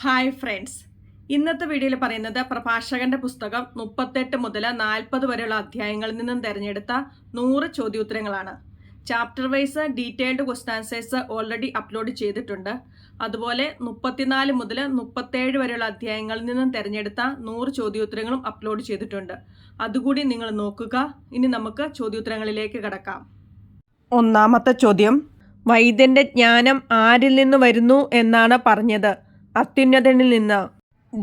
Hi friends ഇന്നത്തെ വീഡിയോയിൽ പറയുന്നത് പ്രഭാഷകന്റെ പുസ്തകം മുപ്പത്തെട്ട് മുതൽ നാൽപ്പത് വരെയുള്ള അധ്യായങ്ങളിൽ നിന്നും തിരഞ്ഞെടുത്ത നൂറ് ചോദ്യോത്തരങ്ങളാണ്. Chapter wise detailed quest answers already upload ചെയ്തിട്ടുണ്ട്. അതുപോലെ മുപ്പത്തിനാല് മുതൽ മുപ്പത്തേഴ് വരെയുള്ള അധ്യായങ്ങളിൽ നിന്നും തിരഞ്ഞെടുത്ത നൂറ് ചോദ്യോത്തരങ്ങളും അപ്ലോഡ് ചെയ്തിട്ടുണ്ട്. അതുകൂടി നിങ്ങൾ നോക്കുക. ഇനി നമുക്ക് ചോദ്യോത്തരങ്ങളിലേക്ക് കടക്കാം. ഒന്നാമത്തെ ചോദ്യം വൈദ്യന്റെ ജ്ഞാനം ആരിൽ നിന്ന് വരുന്നു എന്നാണ് പറഞ്ഞത്. അത്യുന്നതനിൽ നിന്ന്.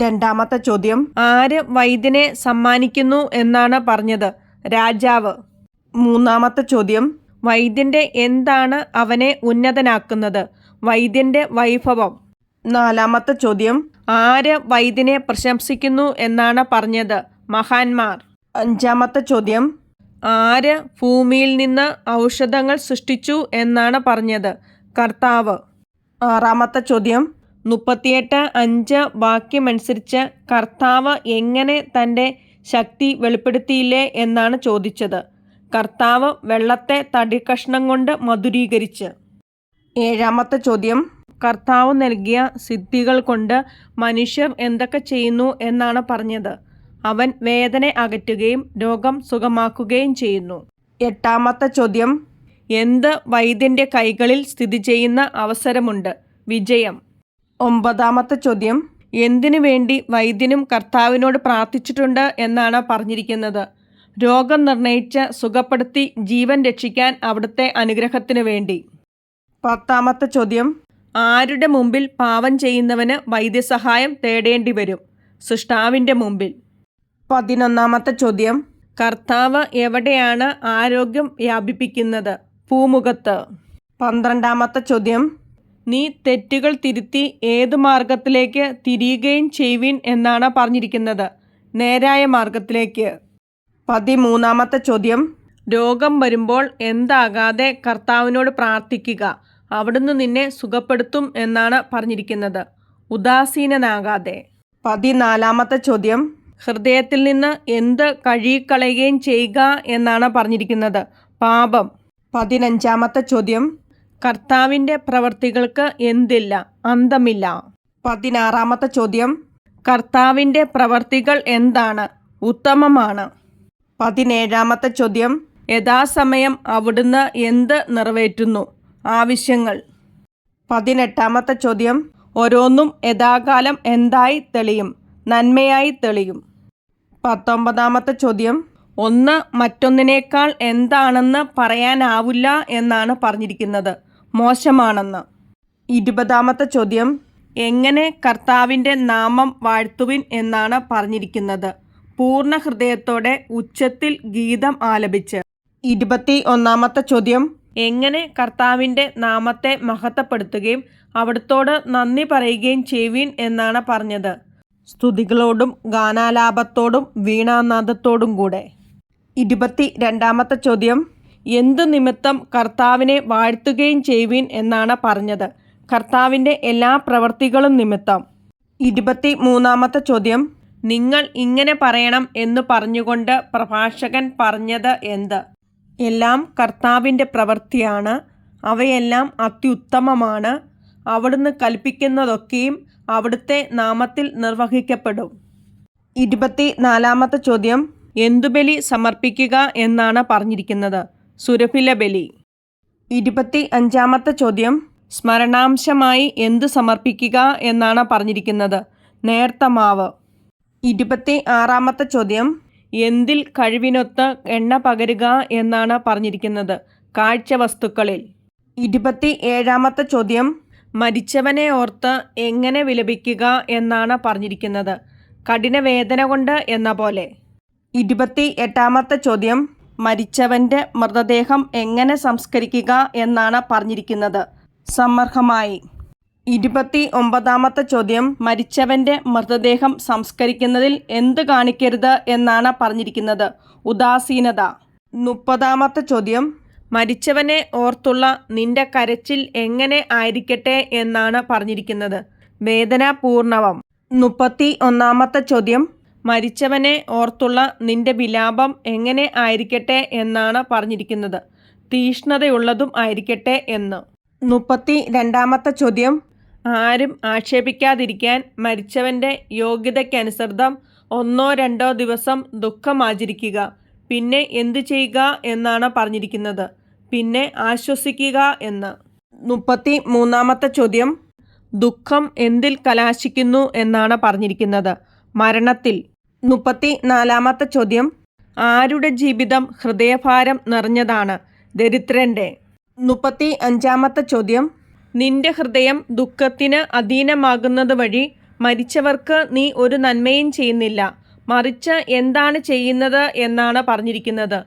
രണ്ടാമത്തെ ചോദ്യം. ആര് വൈദ്യനെ സമ്മാനിക്കുന്നു എന്നാണ് പറഞ്ഞത്? രാജാവ്. മൂന്നാമത്തെ ചോദ്യം. വൈദ്യന്റെ എന്താണ് അവനെ ഉന്നതനാക്കുന്നത്? വൈദ്യന്റെ വൈഭവം. നാലാമത്തെ ചോദ്യം. ആര് വൈദ്യനെ പ്രശംസിക്കുന്നു എന്നാണ് പറഞ്ഞത്? മഹാന്മാർ. അഞ്ചാമത്തെ ചോദ്യം. ആര് ഭൂമിയിൽ നിന്ന് ഔഷധങ്ങൾ സൃഷ്ടിച്ചു എന്നാണ് പറഞ്ഞത്? കർത്താവ്. ആറാമത്തെ ചോദ്യം. മുപ്പത്തിയെട്ട് അഞ്ച് വാക്യമനുസരിച്ച് കർത്താവ് എങ്ങനെ തന്റെ ശക്തി വെളിപ്പെടുത്തിയില്ലേ എന്നാണ് ചോദിച്ചത്. കർത്താവ് വെള്ളത്തെ തടിക്കഷ്ണം കൊണ്ട് മധുരീകരിച്ച്. ഏഴാമത്തെ ചോദ്യം. കർത്താവ് നൽകിയ സിദ്ധികൾ കൊണ്ട് മനുഷ്യർ എന്തൊക്കെ ചെയ്യുന്നു എന്നാണ് പറഞ്ഞത്. അവൻ വേദന അകറ്റുകയും രോഗം സുഖമാക്കുകയും ചെയ്യുന്നു. എട്ടാമത്തെ ചോദ്യം. എന്ത് വൈദ്യന്റെ കൈകളിൽ സ്ഥിതി ചെയ്യുന്ന അവസരമുണ്ട്? വിജയം. ഒമ്പതാമത്തെ ചോദ്യം എന്തിനു വേണ്ടി വൈദ്യനും കർത്താവിനോട് പ്രാർത്ഥിച്ചിട്ടുണ്ട് എന്നാണ് പറഞ്ഞിരിക്കുന്നത്. രോഗം നിർണയിച്ച് സുഖപ്പെടുത്തി ജീവൻ രക്ഷിക്കാൻ അവിടുത്തെ അനുഗ്രഹത്തിനു വേണ്ടി. പത്താമത്തെ ചോദ്യം ആരുടെ മുമ്പിൽ പാവം ചെയ്യുന്നവന് വൈദ്യസഹായം തേടേണ്ടി വരും? സൃഷ്ടാവിന്റെ മുമ്പിൽ. പതിനൊന്നാമത്തെ ചോദ്യം കർത്താവ് എവിടെയാണ് ആരോഗ്യം വ്യാപിപ്പിക്കുന്നത്? പൂമുഖത്ത്. പന്ത്രണ്ടാമത്തെ ചോദ്യം നീ തെറ്റുകൾ തിരുത്തി ഏത് മാർഗത്തിലേക്ക് തിരിയുകയും ചെയ്യുവിൻ എന്നാണ് പറഞ്ഞിരിക്കുന്നത്. നേരായ മാർഗത്തിലേക്ക്. പതിമൂന്നാമത്തെ ചോദ്യം. രോഗം വരുമ്പോൾ എന്താകാതെ കർത്താവിനോട് പ്രാർത്ഥിക്കുക. അവിടുന്ന് നിന്നെ സുഖപ്പെടുത്തും എന്നാണ് പറഞ്ഞിരിക്കുന്നത്. ഉദാസീനനാകാതെ. പതിനാലാമത്തെ ചോദ്യം. ഹൃദയത്തിൽ നിന്ന് എന്ത് കഴുകിക്കളയുകയും ചെയ്യുക എന്നാണ് പറഞ്ഞിരിക്കുന്നത്. പാപം. പതിനഞ്ചാമത്തെ ചോദ്യം. കർത്താവിന്റെ പ്രവർത്തികൾക്ക് എന്തില്ല അന്തമില്ല. പതിനാറാമത്തെ ചോദ്യം. കർത്താവിന്റെ പ്രവർത്തികൾ എന്താണ് ഉത്തമമാണ്. പതിനേഴാമത്തെ ചോദ്യം. യഥാസമയം അവിടുന്ന് എന്ത് നിറവേറ്റുന്നു ആവശ്യങ്ങൾ. പതിനെട്ടാമത്തെ ചോദ്യം. ഓരോന്നും യഥാകാലം എന്തായി തെളിയും നന്മയായി തെളിയും. പത്തൊമ്പതാമത്തെ ചോദ്യം. ഒന്ന് മറ്റൊന്നിനേക്കാൾ എന്താണെന്ന് പറയാനാവില്ല എന്നാണ് പറഞ്ഞിരിക്കുന്നത്. മോശമാണെന്ന്. ഇരുപതാമത്തെ ചോദ്യം. എങ്ങനെ കർത്താവിന്റെ നാമം വാഴ്ത്തുവിൻ എന്നാണ് പറഞ്ഞിരിക്കുന്നത്. പൂർണ ഹൃദയത്തോടെ ഉച്ചത്തിൽ ഗീതം ആലപിച്ച്. ഇരുപത്തി ഒന്നാമത്തെ ചോദ്യം. എങ്ങനെ കർത്താവിന്റെ നാമത്തെ മഹത്വപ്പെടുത്തുകയും അവിടുത്തോട് നന്ദി പറയുകയും ചെയ്യുവിൻ എന്നാണ് പറഞ്ഞത്. സ്തുതികളോടും ഗാനാലാപത്തോടും വീണാനാദത്തോടും കൂടെ. ഇരുപത്തി രണ്ടാമത്തെ ചോദ്യം. എന്തു നിമിത്തം കർത്താവിനെ വാഴ്ത്തുകയും ചെയ്യുവിൻ എന്നാണ് പറഞ്ഞത്. കർത്താവിന്റെ എല്ലാ പ്രവൃത്തികളും നിമിത്തം. ഇരുപത്തി മൂന്നാമത്തെ ചോദ്യം. നിങ്ങൾ ഇങ്ങനെ പറയണം എന്ന് പറഞ്ഞുകൊണ്ട് പ്രഭാഷകൻ പറഞ്ഞത് എന്ത്? എല്ലാം കർത്താവിന്റെ പ്രവൃത്തിയാണ്. അവയെല്ലാം അത്യുത്തമമാണ്. അവിടുന്ന് കൽപ്പിക്കുന്നതൊക്കെയും അവിടുത്തെ നാമത്തിൽ നിർവഹിക്കപ്പെടും. ഇരുപത്തി നാലാമത്തെ ചോദ്യം. എന്തു ബലി സമർപ്പിക്കുക എന്നാണ് പറഞ്ഞിരിക്കുന്നത്. സുരഭില ബലി. ഇരുപത്തി അഞ്ചാമത്തെ ചോദ്യം. സ്മരണാംശമായി എന്ത് സമർപ്പിക്കുക എന്നാണ് പറഞ്ഞിരിക്കുന്നത്. നേർത്ത മാവ്. ഇരുപത്തി ആറാമത്തെ ചോദ്യം. എന്തിൽ കഴിവിനൊത്ത് എണ്ണ പകരുക എന്നാണ് പറഞ്ഞിരിക്കുന്നത്. കാഴ്ച വസ്തുക്കളിൽ ഇരുപത്തി ഏഴാമത്തെ ചോദ്യം. മരിച്ചവനെ ഓർത്ത് എങ്ങനെ വിലപിക്കുക എന്നാണ് പറഞ്ഞിരിക്കുന്നത്. കഠിന വേദന കൊണ്ട് എന്ന പോലെ. ഇരുപത്തി എട്ടാമത്തെ ചോദ്യം മരിച്ചവന്റെ മൃതദേഹം എങ്ങനെ സംസ്കരിക്കുക എന്നാണ് പറഞ്ഞിരിക്കുന്നത്. സമ്മർഹമായി. ഇരുപത്തി ഒമ്പതാമത്തെ ചോദ്യം മരിച്ചവന്റെ മൃതദേഹം സംസ്കരിക്കുന്നതിൽ എന്ത് കാണിക്കരുത് എന്നാണ് പറഞ്ഞിരിക്കുന്നത്. ഉദാസീനത. മുപ്പതാമത്തെ ചോദ്യം മരിച്ചവനെ ഓർത്തുള്ള നിന്റെ കരച്ചിൽ എങ്ങനെ ആയിരിക്കട്ടെ എന്നാണ് പറഞ്ഞിരിക്കുന്നത്. വേദനാപൂർണവം. മുപ്പത്തി ഒന്നാമത്തെ ചോദ്യം മരിച്ചവനെ ഓർത്തുള്ള നിന്റെ വിലാപം എങ്ങനെ ആയിരിക്കട്ടെ എന്നാണ് പറഞ്ഞിരിക്കുന്നത്. തീഷ്ണതയുള്ളതും ആയിരിക്കട്ടെ എന്ന്. മുപ്പത്തി രണ്ടാമത്തെ ചോദ്യം. ആരും ആക്ഷേപിക്കാതിരിക്കാൻ മരിച്ചവന്റെ യോഗ്യതയ്ക്കനുസൃതം ഒന്നോ രണ്ടോ ദിവസം ദുഃഖം ആചരിക്കുക പിന്നെ എന്തു ചെയ്യുക എന്നാണ് പറഞ്ഞിരിക്കുന്നത്. പിന്നെ ആശ്വസിക്കുക എന്ന്. മുപ്പത്തി മൂന്നാമത്തെ ചോദ്യം. ദുഃഖം എന്തിൽ കലാശിക്കുന്നു എന്നാണ് പറഞ്ഞിരിക്കുന്നത്. മരണത്തിൽ. മുപ്പത്തി നാലാമത്തെ ചോദ്യം. ആരുടെ ജീവിതം ഹൃദയഭാരം നിറഞ്ഞതാണ്? ദരിദ്രന്റെ. മുപ്പത്തി അഞ്ചാമത്തെ ചോദ്യം. നിന്റെ ഹൃദയം ദുഃഖത്തിന് അധീനമാകുന്നത് വഴി മരിച്ചവർക്ക് നീ ഒരു നന്മയും ചെയ്യുന്നില്ല. മറിച്ച് എന്താണ് ചെയ്യുന്നത് എന്നാണ് പറഞ്ഞിരിക്കുന്നത്.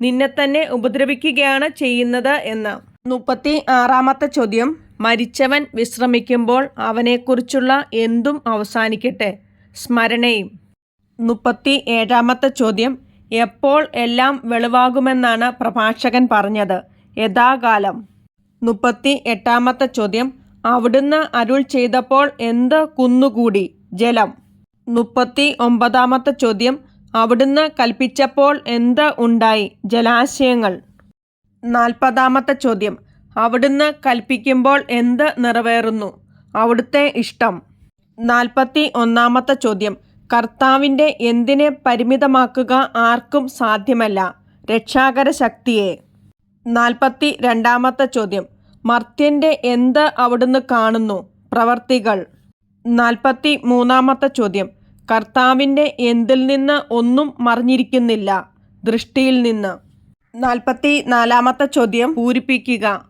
നിന്നെ തന്നെ ഉപദ്രവിക്കുകയാണ് ചെയ്യുന്നത് എന്ന്. മുപ്പത്തി ആറാമത്തെ ചോദ്യം. മരിച്ചവൻ വിശ്രമിക്കുമ്പോൾ അവനെക്കുറിച്ചുള്ള എന്തും അവസാനിക്കട്ടെ. സ്മരണയും. മുപ്പത്തി ഏഴാമത്തെ ചോദ്യം എപ്പോൾ എല്ലാം വെളിവാകുമെന്നാണ് പ്രഭാഷകൻ പറഞ്ഞത്. യഥാകാലം. മുപ്പത്തി എട്ടാമത്തെ ചോദ്യം അവിടുന്ന് അരുൾ ചെയ്തപ്പോൾ എന്ത് കുന്നുകൂടി? ജലം. മുപ്പത്തി ഒമ്പതാമത്തെ ചോദ്യം അവിടുന്ന് കൽപ്പിച്ചപ്പോൾ എന്ത് ഉണ്ടായി? ജലാശയങ്ങൾ. നാൽപ്പതാമത്തെ ചോദ്യം അവിടുന്ന് കൽപ്പിക്കുമ്പോൾ എന്ത് നിറവേറുന്നു? അവിടുത്തെ ഇഷ്ടം. നാൽപ്പത്തി ഒന്നാമത്തെ ചോദ്യം കർത്താവിന്റെ എന്തിനെ പരിമിതമാക്കുക ആർക്കും സാധ്യമല്ല. രക്ഷാകര ശക്തിയെ. നാൽപ്പത്തി രണ്ടാമത്തെ ചോദ്യം. മർത്യന്റെ എന്ത് അവിടുന്ന് കാണുന്നു? പ്രവർത്തികൾ. നാൽപ്പത്തി മൂന്നാമത്തെ ചോദ്യം. കർത്താവിന്റെ എന്തിൽ നിന്ന് ഒന്നും മറിഞ്ഞിരിക്കുന്നില്ല. ദൃഷ്ടിയിൽ നിന്ന്. നാൽപ്പത്തി നാലാമത്തെ ചോദ്യം. പൂരിപ്പിക്കുക.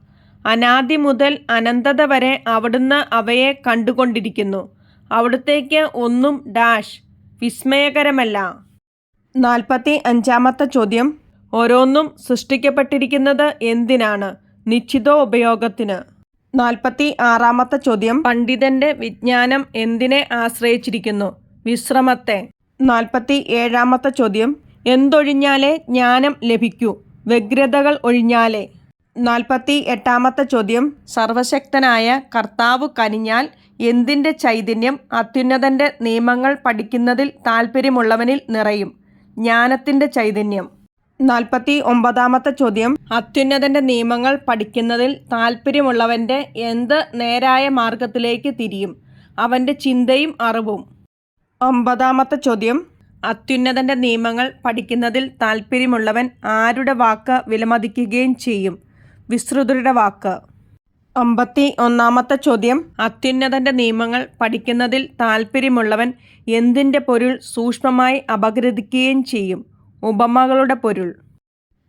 അനാദി മുതൽ അനന്തത വരെ അവിടുന്ന് അവയെ കണ്ടുകൊണ്ടിരിക്കുന്നു. അവിടുത്തേക്ക് ഒന്നും ഡാഷ് വിസ്മയകരമല്ല. നാൽപ്പത്തി അഞ്ചാമത്തെ ചോദ്യം. ഓരോന്നും സൃഷ്ടിക്കപ്പെട്ടിരിക്കുന്നത് എന്തിനാണ്? നിശ്ചിത ഉപയോഗത്തിന്. നാൽപ്പത്തി ആറാമത്തെ ചോദ്യം. പണ്ഡിതന്റെ വിജ്ഞാനം എന്തിനെ ആശ്രയിച്ചിരിക്കുന്നു? വിശ്രമത്തെ. നാൽപ്പത്തി ഏഴാമത്തെ ചോദ്യം. എന്തൊഴിഞ്ഞാലേ ജ്ഞാനം ലഭിക്കൂ? വ്യഗ്രതകൾ ഒഴിഞ്ഞാലേ. നാൽപ്പത്തി എട്ടാമത്തെ ചോദ്യം. സർവശക്തനായ കർത്താവ് കനിഞ്ഞാൽ എന്തിന്റെ ചൈതന്യം അത്യുന്നതന്റെ നിയമങ്ങൾ പഠിക്കുന്നതിൽ താൽപ്പര്യമുള്ളവനിൽ നിറയും. ജ്ഞാനത്തിന്റെ ചൈതന്യം. നാൽപ്പത്തി ഒമ്പതാമത്തെ ചോദ്യം. അത്യുന്നതന്റെ നിയമങ്ങൾ പഠിക്കുന്നതിൽ താൽപ്പര്യമുള്ളവന്റെ എന്ത് നേരായ മാർഗത്തിലേക്ക് തിരിയും? അവന്റെ ചിന്തയും അറിവും. ഒമ്പതാമത്തെ ചോദ്യം. അത്യുന്നതന്റെ നിയമങ്ങൾ പഠിക്കുന്നതിൽ താൽപ്പര്യമുള്ളവൻ ആരുടെ വാക്ക് വിലമതിക്കുകയും ചെയ്യും? വിശ്രുതരുടെ വാക്ക്. അമ്പത്തി ഒന്നാമത്തെ ചോദ്യം. അത്യുന്നതന്റെ നിയമങ്ങൾ പഠിക്കുന്നതിൽ താൽപ്പര്യമുള്ളവൻ എന്തിന്റെ പൊരുൾ സൂക്ഷ്മമായി അപഗ്രഥിക്കുകയും ചെയ്യും? ഉപമകളുടെ പൊരുൾ.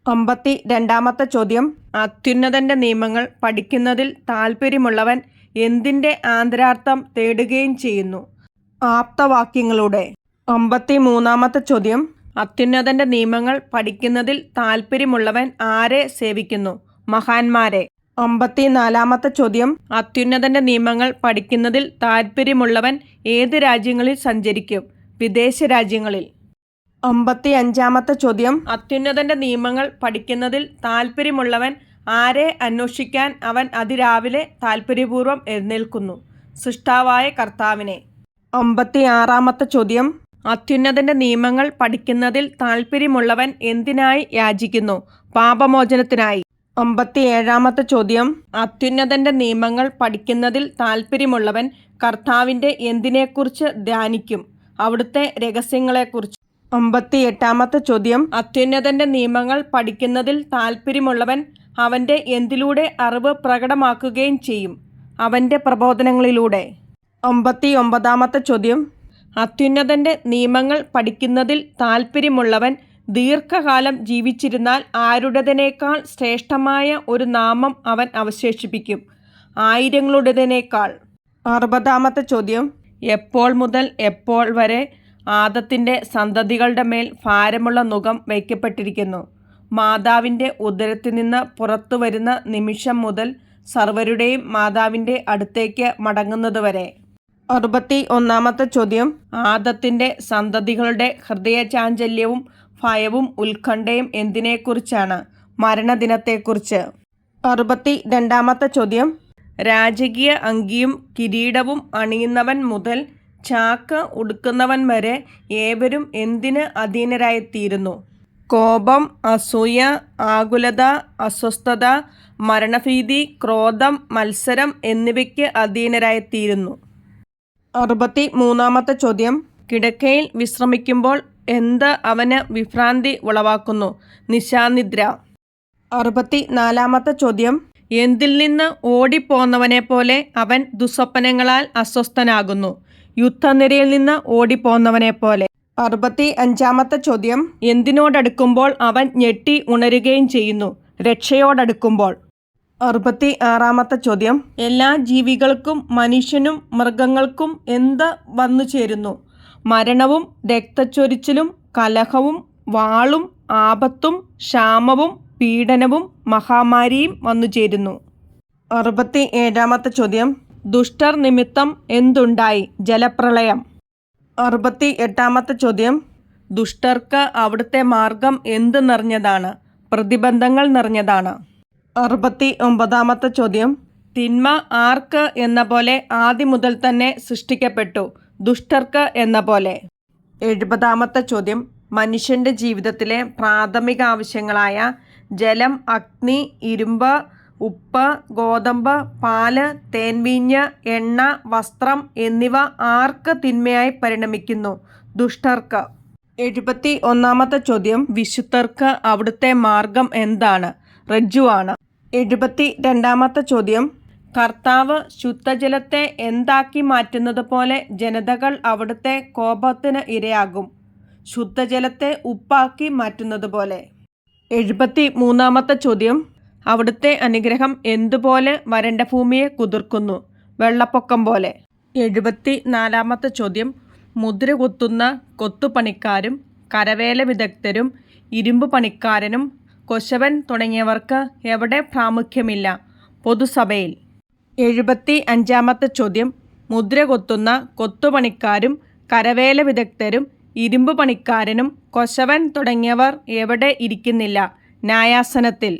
അമ്പത്തി രണ്ടാമത്തെ ചോദ്യം. അത്യുന്നതന്റെ നിയമങ്ങൾ പഠിക്കുന്നതിൽ താൽപ്പര്യമുള്ളവൻ എന്തിന്റെ ആന്തരാർത്ഥം തേടുകയും ചെയ്യുന്നു? ആപ്തവാക്യങ്ങളുടെ. അമ്പത്തി മൂന്നാമത്തെ ചോദ്യം. അത്യുന്നതന്റെ നിയമങ്ങൾ പഠിക്കുന്നതിൽ താൽപ്പര്യമുള്ളവൻ ആരെ സേവിക്കുന്നു? മഹാന്മാരെ. അമ്പത്തിനാലാമത്തെ ചോദ്യം. അത്യുന്നതന്റെ നിയമങ്ങൾ പഠിക്കുന്നതിൽ താൽപ്പര്യമുള്ളവൻ ഏത് രാജ്യങ്ങളിൽ സഞ്ചരിക്കും? വിദേശ രാജ്യങ്ങളിൽ. അമ്പത്തി അഞ്ചാമത്തെ ചോദ്യം. അത്യുന്നതന്റെ നിയമങ്ങൾ പഠിക്കുന്നതിൽ താൽപ്പര്യമുള്ളവൻ ആരെ അന്വേഷിക്കാൻ അവൻ അതിരാവിലെ താൽപ്പര്യപൂർവം എഴുന്നേൽക്കുന്നു? സൃഷ്ടാവായ കർത്താവിനെ. അമ്പത്തി ആറാമത്തെ ചോദ്യം. അത്യുന്നതന്റെ നിയമങ്ങൾ പഠിക്കുന്നതിൽ താൽപ്പര്യമുള്ളവൻ എന്തിനായി യാചിക്കുന്നു? പാപമോചനത്തിനായി. അമ്പത്തി ഏഴാമത്തെ ചോദ്യം. അത്യുന്നതന്റെ നിയമങ്ങൾ പഠിക്കുന്നതിൽ താൽപ്പര്യമുള്ളവൻ കർത്താവിന്റെ എന്തിനെക്കുറിച്ച് ധ്യാനിക്കും? അവിടുത്തെ രഹസ്യങ്ങളെക്കുറിച്ച്. അമ്പത്തി എട്ടാമത്തെ ചോദ്യം. അത്യുന്നതന്റെ നിയമങ്ങൾ പഠിക്കുന്നതിൽ താൽപ്പര്യമുള്ളവൻ അവന്റെ എന്തിലൂടെ അറിവ് പ്രകടമാക്കുകയും ചെയ്യും? അവന്റെ പ്രബോധനങ്ങളിലൂടെ. അമ്പത്തി ഒമ്പതാമത്തെ ചോദ്യം. അത്യുന്നതന്റെ നിയമങ്ങൾ പഠിക്കുന്നതിൽ താൽപ്പര്യമുള്ളവൻ ദീർഘകാലം ജീവിച്ചിരുന്നാൽ ആരുടേതിനേക്കാൾ ശ്രേഷ്ഠമായ ഒരു നാമം അവൻ അവശേഷിപ്പിക്കും. ആയിരങ്ങളുടേതിനേക്കാൾ. അറുപതാമത്തെ ചോദ്യം. എപ്പോൾ മുതൽ എപ്പോൾ വരെ ആദത്തിന്റെ സന്തതികളുടെ മേൽ ഭാരമുള്ള മുഖം വയ്ക്കപ്പെട്ടിരിക്കുന്നു? മാതാവിന്റെ ഉദരത്തിൽ നിന്ന് പുറത്തു വരുന്ന നിമിഷം മുതൽ സർവരുടെയും മാതാവിന്റെ അടുത്തേക്ക് മടങ്ങുന്നതുവരെ അറുപത്തി ഒന്നാമത്തെ ചോദ്യം. ആദത്തിന്റെ സന്തതികളുടെ ഹൃദയചാഞ്ചല്യവും ഭയവും ഉത്കണ്ഠയും എന്തിനെക്കുറിച്ചാണ്? മരണദിനത്തെക്കുറിച്ച്. അറുപത്തി രണ്ടാമത്തെ ചോദ്യം. രാജകീയ അങ്കിയും കിരീടവും അണിയുന്നവൻ മുതൽ ചാക്ക് ഉടുക്കുന്നവൻ വരെ ഏവരും എന്തിന് അധീനരായിത്തീരുന്നു? കോപം അസൂയ ആകുലത അസ്വസ്ഥത മരണഭീതി ക്രോധം മത്സരം എന്നിവയ്ക്ക് അധീനരായിത്തീരുന്നു. അറുപത്തി മൂന്നാമത്തെ ചോദ്യം. കിടക്കയിൽ വിശ്രമിക്കുമ്പോൾ എന്ത് അവന് വിഭ്രാന്തി ഉളവാക്കുന്നു? നിശാനിദ്ര. അറുപത്തി നാലാമത്തെ ചോദ്യം. എന്തിൽ നിന്ന് ഓടിപ്പോന്നവനെ പോലെ അവൻ ദുസ്വപ്നങ്ങളാൽ അസ്വസ്ഥനാകുന്നു? യുദ്ധനിരയിൽ നിന്ന് ഓടിപ്പോന്നവനെ പോലെ അറുപത്തി അഞ്ചാമത്തെ ചോദ്യം. എന്തിനോടടുക്കുമ്പോൾ അവൻ ഞെട്ടി ഉണരുകയും ചെയ്യുന്നു? രക്ഷയോടടുക്കുമ്പോൾ. അറുപത്തി ആറാമത്തെ ചോദ്യം. എല്ലാ ജീവികൾക്കും മനുഷ്യനും മൃഗങ്ങൾക്കും എന്ത് വന്നു ചേരുന്നു മരണവും രക്തച്ചൊരിച്ചിലും കലഹവും വാളും ആപത്തും ക്ഷാമവും പീഡനവും മഹാമാരിയും വന്നു ചേരുന്നു. അറുപത്തി ഏഴാമത്തെ ചോദ്യം. ദുഷ്ടർ നിമിത്തം എന്തുണ്ടായി? ജലപ്രളയം. അറുപത്തി എട്ടാമത്തെ ചോദ്യം. ദുഷ്ടർക്ക് അവിടുത്തെ മാർഗം എന്ത് നിറഞ്ഞതാണ്? പ്രതിബന്ധങ്ങൾ നിറഞ്ഞതാണ്. അറുപത്തി ഒമ്പതാമത്തെ ചോദ്യം. തിന്മ ആർക്ക് എന്ന പോലെ ആദ്യം മുതൽ തന്നെ സൃഷ്ടിക്കപ്പെട്ടു. ദുഷ്ടർക്ക് എന്ന പോലെ. എഴുപതാമത്തെ ചോദ്യം. മനുഷ്യന്റെ ജീവിതത്തിലെ പ്രാഥമിക ആവശ്യങ്ങളായ ജലം അഗ്നി ഇരുമ്പ് ഉപ്പ് ഗോതമ്പ് പാൽ തേൻവീഞ്ഞ് എണ്ണ വസ്ത്രം എന്നിവ ആർക്ക് തിന്മയായി പരിണമിക്കുന്നു? ദുഷ്ടർക്ക്. എഴുപത്തി ഒന്നാമത്തെ ചോദ്യം. വിശുദ്ധർക്ക് അവിടുത്തെ മാർഗം എന്താണ്? റജ്ജുവാണ്. എഴുപത്തി രണ്ടാമത്തെ ചോദ്യം. കർത്താവ് ശുദ്ധജലത്തെ എന്താക്കി മാറ്റുന്നത് പോലെ ജനതകൾ അവിടുത്തെ കോപത്തിന് ഇരയാകും. ശുദ്ധജലത്തെ ഉപ്പാക്കി മാറ്റുന്നത് പോലെ. എഴുപത്തി മൂന്നാമത്തെ ചോദ്യം. അവിടുത്തെ അനുഗ്രഹം എന്തുപോലെ വരണ്ട ഭൂമിയെ കുതിർക്കുന്നു? വെള്ളപ്പൊക്കം പോലെ. എഴുപത്തി നാലാമത്തെ ചോദ്യം. മുദ്ര കുത്തുന്ന കൊത്തുപണിക്കാരും കരവേല വിദഗ്ധരും ഇരുമ്പ് പണിക്കാരനും കൊശവൻ തുടങ്ങിയവർക്ക് എവിടെ പ്രാമുഖ്യമില്ല? പൊതുസഭയിൽ. എഴുപത്തി അഞ്ചാമത്തെ ചോദ്യം. മുദ്ര കൊത്തുന്ന കൊത്തുപണിക്കാരും കരവേല വിദഗ്ധരും ഇരുമ്പ് പണിക്കാരനും കൊശവൻ തുടങ്ങിയവർ എവിടെ ഇരിക്കുന്നില്ല? ന്യായാസനത്തിൽ.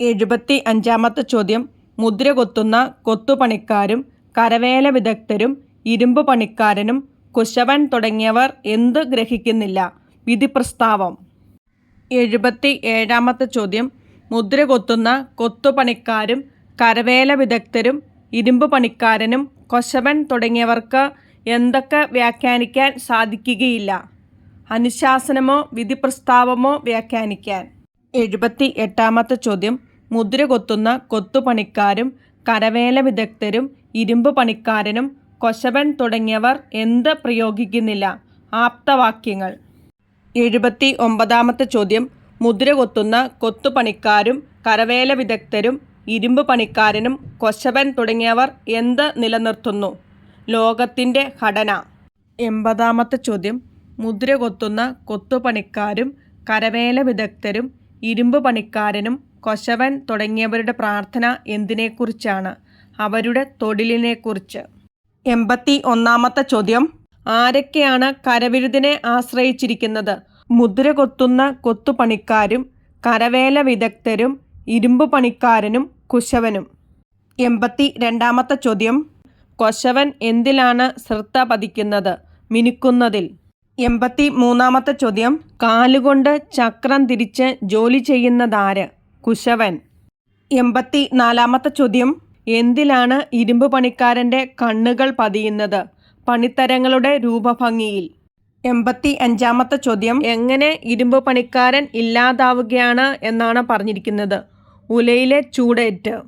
എഴുപത്തി അഞ്ചാമത്തെ ചോദ്യം. മുദ്ര കൊത്തുന്ന കൊത്തുപണിക്കാരും കരവേല വിദഗ്ധരും ഇരുമ്പ് പണിക്കാരനും കുശവൻ തുടങ്ങിയവർ എന്ത് ഗ്രഹിക്കുന്നില്ല? വിധി പ്രസ്താവം എഴുപത്തി ഏഴാമത്തെ ചോദ്യം. മുദ്ര കൊത്തുന്ന കൊത്തുപണിക്കാരും കരവേല വിദഗ്ധരും ഇരുമ്പ് പണിക്കാരനും കൊശവൻ തുടങ്ങിയവർക്ക് എന്തൊക്കെ വ്യാഖ്യാനിക്കാൻ സാധിക്കുകയില്ല? അനുശാസനമോ വിധി പ്രസ്താവമോ വ്യാഖ്യാനിക്കാൻ? എഴുപത്തി എട്ടാമത്തെ ചോദ്യം. മുദ്ര കൊത്തുന്ന കൊത്തുപണിക്കാരും കരവേല വിദഗ്ധരും ഇരുമ്പ് പണിക്കാരനും കൊശവൻ തുടങ്ങിയവർ എന്ത് പ്രയോഗിക്കുന്നില്ല? ആപ്തവാക്യങ്ങൾ. എഴുപത്തി ഒമ്പതാമത്തെ ചോദ്യം. മുദ്ര കൊത്തുന്ന കൊത്തുപണിക്കാരും കരവേല വിദഗ്ധരും ഇരുമ്പ് പണിക്കാരനും കൊശവൻ തുടങ്ങിയവർ എന്ത് നിലനിർത്തുന്നു? ലോകത്തിന്റെ ഘടന. എൺപതാമത്തെ ചോദ്യം. മുദ്ര കൊത്തുന്ന കൊത്തുപണിക്കാരും കരവേല വിദഗ്ധരും ഇരുമ്പ് പണിക്കാരനും കൊശവൻ തുടങ്ങിയവരുടെ പ്രാർത്ഥന എന്തിനെക്കുറിച്ചാണ്? അവരുടെ തൊഴിലിനെക്കുറിച്ച്. എൺപത്തി ഒന്നാമത്തെ ചോദ്യം. ആരൊക്കെയാണ് കരവിരുതിനെ ആശ്രയിച്ചിരിക്കുന്നത്? മുദ്ര കൊത്തുന്ന കൊത്തുപണിക്കാരും കരവേല വിദഗ്ധരും ഇരുമ്പ് പണിക്കാരനും കുശവനും. എൺപത്തി രണ്ടാമത്തെ ചോദ്യം. കൊശവൻ എന്തിലാണ് ശ്രദ്ധ പതിക്കുന്നത്? മിനുക്കുന്നതിൽ. എൺപത്തി മൂന്നാമത്തെ ചോദ്യം. കാലുകൊണ്ട് ചക്രം തിരിച്ച് ജോലി ചെയ്യുന്നതാര്? കുശവൻ. എൺപത്തി നാലാമത്തെ ചോദ്യം. എന്തിലാണ് ഇരുമ്പ് പണിക്കാരന്റെ കണ്ണുകൾ പതിയുന്നത്? പണിത്തരങ്ങളുടെ രൂപഭംഗിയിൽ. എൺപത്തി അഞ്ചാമത്തെ ചോദ്യം. എങ്ങനെ ഇരുമ്പ് പണിക്കാരൻ ഇല്ലാതാവുകയാണ് എന്നാണ് പറഞ്ഞിരിക്കുന്നത്. ഉലയിലെ ചൂടേറ്റ്.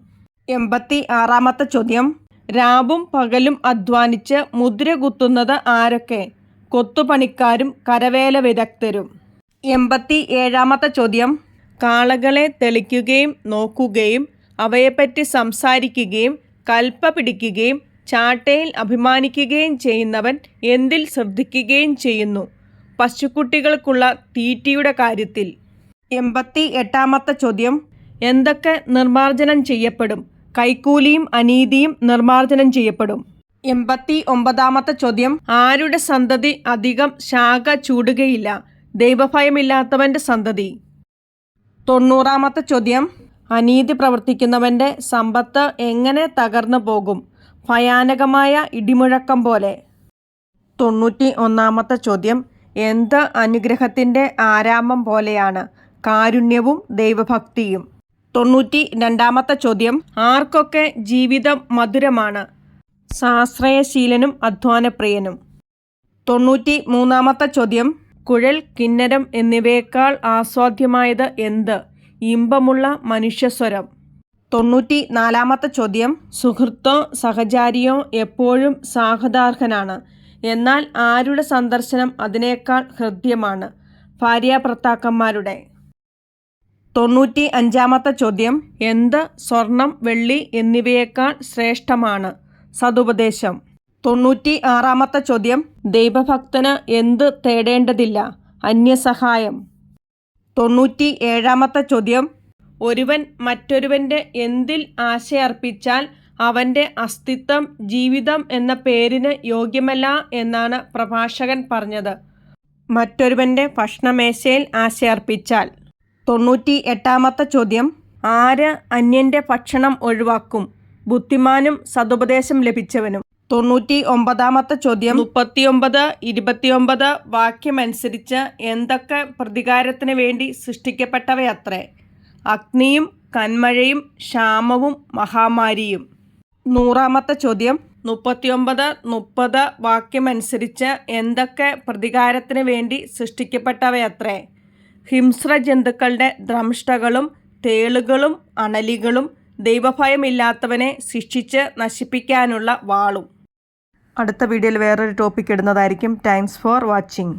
എൺപത്തി ആറാമത്തെ ചോദ്യം. രാവും പകലും അധ്വാനിച്ച് മുദ്ര കുത്തുന്നത് ആരൊക്കെ? കൊത്തുപണിക്കാരും കരവേല വിദഗ്ധരും. എൺപത്തി ഏഴാമത്തെ ചോദ്യം. കാളകളെ തെളിക്കുകയും നോക്കുകയും അവയെപ്പറ്റി സംസാരിക്കുകയും കൽപ്പ പിടിക്കുകയും ചാട്ടയിൽ അഭിമാനിക്കുകയും ചെയ്യുന്നവൻ എന്തിൽ ശ്രദ്ധിക്കുകയും ചെയ്യുന്നു? പശുക്കുട്ടികൾക്കുള്ള തീറ്റിയുടെ കാര്യത്തിൽ. എൺപത്തി എട്ടാമത്തെ ചോദ്യം. എന്തൊക്കെ നിർമ്മാർജനം ചെയ്യപ്പെടും? കൈക്കൂലിയും അനീതിയും നിർമ്മാർജനം ചെയ്യപ്പെടും. എൺപത്തി ഒമ്പതാമത്തെ ചോദ്യം. ആരുടെ സന്തതി അധികം ശാഖ ചൂടുകയില്ല? ദൈവഭയമില്ലാത്തവന്റെ സന്തതി. തൊണ്ണൂറാമത്തെ ചോദ്യം. അനീതി പ്രവർത്തിക്കുന്നവന്റെ സമ്പത്ത് എങ്ങനെ തകർന്നു പോകും? ഭയാനകമായ ഇടിമുഴക്കം പോലെ. തൊണ്ണൂറ്റി ഒന്നാമത്തെ ചോദ്യം. എന്ത് അനുഗ്രഹത്തിന്റെ ആരാമം പോലെയാണ്? കാരുണ്യവും ദൈവഭക്തിയും. തൊണ്ണൂറ്റി രണ്ടാമത്തെ ചോദ്യം ആർക്കൊക്കെ ജീവിതം മധുരമാണ്? സാശ്രയശീലനും അധ്വാനപ്രിയനും. തൊണ്ണൂറ്റി മൂന്നാമത്തെ ചോദ്യം കുഴൽ കിന്നരം എന്നിവയേക്കാൾ ആസ്വാദ്യമായത് എന്ത്? ഇമ്പമുള്ള മനുഷ്യസ്വരം. തൊണ്ണൂറ്റി നാലാമത്തെ ചോദ്യം സുഹൃത്തോ സഹചാരിയോ എപ്പോഴും സാഹതാർഹനാണ്? എന്നാൽ ആരുടെ സന്ദർശനം അതിനേക്കാൾ ഹൃദ്യമാണ്? ഭാര്യാഭർത്താക്കന്മാരുടെ തൊണ്ണൂറ്റി അഞ്ചാമത്തെ ചോദ്യം എന്ത് സ്വർണം വെള്ളി എന്നിവയേക്കാൾ ശ്രേഷ്ഠമാണ്? സതുപദേശം. തൊണ്ണൂറ്റി ആറാമത്തെ ചോദ്യം ദൈവഭക്തന് എന്ത് തേടേണ്ടതില്ല? അന്യസഹായം. തൊണ്ണൂറ്റി ഏഴാമത്തെ ചോദ്യം ഒരുവൻ മറ്റൊരുവന്റെ എന്തിൽ ആശയർപ്പിച്ചാൽ അവന്റെ അസ്തിത്വം ജീവിതം എന്ന പേരിന് യോഗ്യമല്ല എന്നാണ് പ്രഭാഷകൻ പറഞ്ഞത്. മറ്റൊരുവന്റെ ഭക്ഷണമേശയിൽ ആശയർപ്പിച്ചാൽ തൊണ്ണൂറ്റി എട്ടാമത്തെ ചോദ്യം. ആര് അന്യന്റെ ഭക്ഷണം ഒഴിവാക്കും? ബുദ്ധിമാനും സതുപദേശം ലഭിച്ചവനും. തൊണ്ണൂറ്റി ഒമ്പതാമത്തെ ചോദ്യം. മുപ്പത്തിയൊമ്പത് ഇരുപത്തിയൊമ്പത് വാക്യമനുസരിച്ച് എന്തൊക്കെ പ്രതികാരത്തിന് വേണ്ടി സൃഷ്ടിക്കപ്പെട്ടവയത്രേ? അഗ്നിയും കന്മഴയും ക്ഷാമവും മഹാമാരിയും. നൂറാമത്തെ ചോദ്യം. മുപ്പത്തിയൊമ്പത് മുപ്പത് വാക്യമനുസരിച്ച് എന്തൊക്കെ പ്രതികാരത്തിന് വേണ്ടി സൃഷ്ടിക്കപ്പെട്ടവയത്രേ? ഹിംസ്ര ജന്തുക്കളുടെ ദ്രംഷ്ടകളും തേളുകളും അണലികളും ദൈവഭയമില്ലാത്തവനെ ശിക്ഷിച്ച് നശിപ്പിക്കാനുള്ള വാളും. അടുത്ത വീഡിയോയിൽ വേറൊരു ടോപ്പിക് ഇടുന്നതായിരിക്കും. Thanks for watching